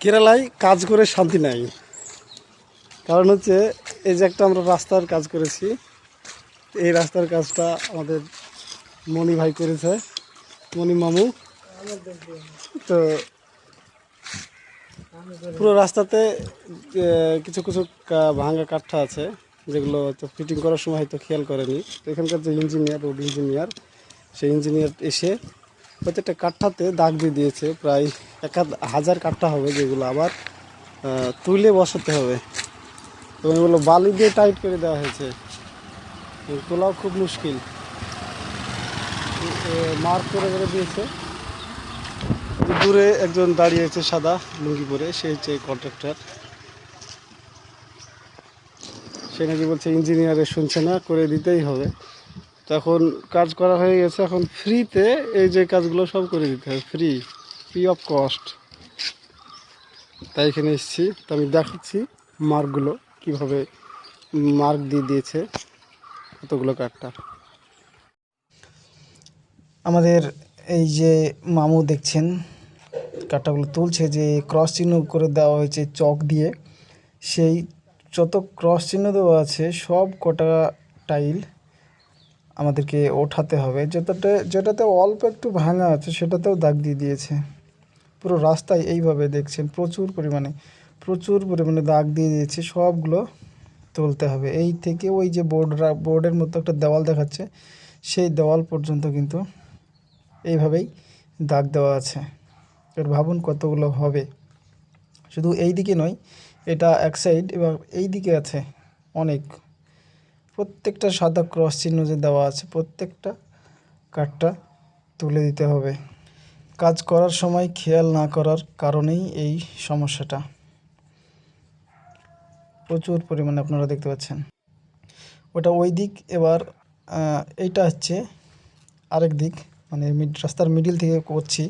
কেরালায় কাজ করে শান্তি নাই। কারণ হচ্ছে এই যে একটা আমরা রাস্তার কাজ করেছি, এই রাস্তার কাজটা আমাদের মণি ভাই করেছে মণি মামু। তো পুরো রাস্তাতে কিছু কিছু ভাঙা কাঠা আছে, যেগুলো হয়তো ফিটিং করার সময় হয়তো খেয়াল করেনি। তো এখানকার যে ইঞ্জিনিয়ার রোড ইঞ্জিনিয়ার সেই ইঞ্জিনিয়ার এসে প্রত্যেকটা কাঠটাতে দাগ দিয়ে দিয়েছে, প্রায় এক হাজার কাঠটা হবে যেগুলো আবার তুলে বসাতে হবে। এবং এগুলো বালি দিয়ে টাইট করে দেওয়া হয়েছে। তোলাও খুব মুশকিল। মার্ক করে করে দিয়েছে। দূরে একজন দাঁড়িয়ে আছে সাদা লুঙ্গি পরে, সে হচ্ছে কন্ট্রাক্টর সে নাকি বলছে ইঞ্জিনিয়ারে শুনছে না, করে দিতেই হবে। তখন কাজ করা হয়ে গেছে। এখন ফ্রিতে এই যে কাজগুলো সব করে দিতে হবে ফ্রি ফ্রি অফ কস্ট তাই এখানে এসেছি। তো আমি দেখাচ্ছি মার্কগুলো, কীভাবে মার্ক দিয়ে দিয়েছে কতগুলো কাঠটা আমাদের এই যে মামু দেখছেন কাটাগুলো তুলছে যে ক্রস চিহ্ন করে দেওয়া হয়েছে চক দিয়ে। সেই যত ক্রস চিহ্ন দেওয়া আছে, সব কটা টাইল আমাদেরকে ওঠাতে হবে। যেটাতে যেটাতে অল্প একটু ভাঙা আছে, সেটাতেও দাগ দিয়ে দিয়েছে। পুরো রাস্তায় এইভাবে দেখছেন, প্রচুর পরিমাণে প্রচুর পরিমাণে দাগ দিয়ে দিয়েছে, সবগুলো তুলতে হবে। এই থেকে ওই যে বোর্ড বোর্ডের মতো একটা দেওয়াল দেখাচ্ছে, সেই দেওয়াল পর্যন্ত কিন্তু এইভাবেই দাগ দেওয়া আছে। এর ভাবুন কতগুলো হবে। শুধু এই দিকে নয়, এটা এক সাইড এবার এই দিকে আছে অনেক। প্রত্যেকটা সাদা ক্রস চিহ্ন যে দেওয়া আছে, প্রত্যেকটা কাঠটা তুলে দিতে হবে। কাজ করার সময় খেয়াল না করার কারণেই এই সমস্যাটা। প্রচুর পরিমাণে আপনারা দেখতে পাচ্ছেন। ওটা ওই দিক, এবার এইটা হচ্ছে আরেক দিক মানে মিড রাস্তার মিডিল থেকে করছি।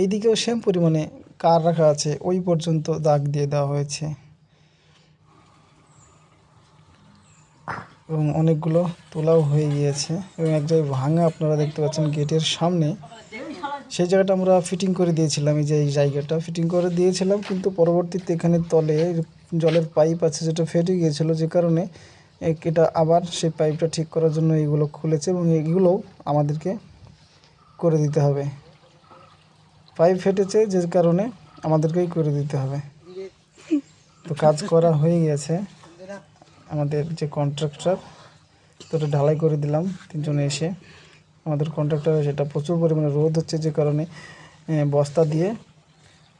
এই দিকেও সেম পরিমাণে কার রাখা আছে, ওই পর্যন্ত দাগ দিয়ে দেওয়া হয়েছে। এবং অনেকগুলো তোলাও হয়ে গিয়েছে। এবং এক জায়গায় ভাঙা আপনারা দেখতে পাচ্ছেন গেটের সামনে। সেই জায়গাটা আমরা ফিটিং করে দিয়েছিলাম, এই যে এই জায়গাটা ফিটিং করে দিয়েছিলাম, কিন্তু পরবর্তীতে এখানে তলে জলের পাইপ আছে যেটা ফেটে গিয়েছিল যে কারণে এটা আবার সেই পাইপটা ঠিক করার জন্য এগুলো খুলেছে এবং এগুলোও আমাদেরকে করে দিতে হবে। পাইপ ফেটেছে যে কারণে আমাদেরকেই করে দিতে হবে। তো কাজ করা হয়ে গেছে। আমাদের যে কন্ট্রাক্টর তো ঢালাই করে দিলাম তিনজনে এসে। আমাদের কন্ট্রাক্টর সেটা প্রচুর পরিমাণে রোদ হচ্ছে যে কারণে বস্তা দিয়ে,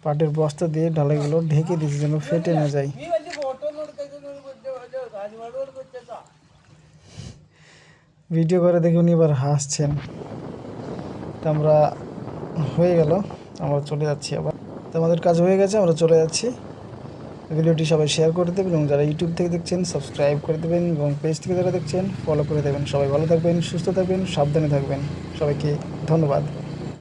পাটের বস্তা দিয়ে ঢালাইগুলো ঢেকে দিয়েছে যেন ফেটে না যায়। ভিডিও করে দেখে উনি এবার হাসছেন। আমরা হয়ে গেল, আমরা চলে যাচ্ছি আবার। তো আমাদের কাজ হয়ে গেছে, আমরা চলে যাচ্ছি। ভিডিওটি সবাই শেয়ার করে দেবেন এবং যারা ইউটিউব থেকে দেখছেন সাবস্ক্রাইব করে দেবেন এবং পেজ থেকে যারা দেখছেন ফলো করে দেবেন। সবাই ভালো থাকবেন, সুস্থ থাকবেন, সাবধানে থাকবেন। সবাইকে ধন্যবাদ।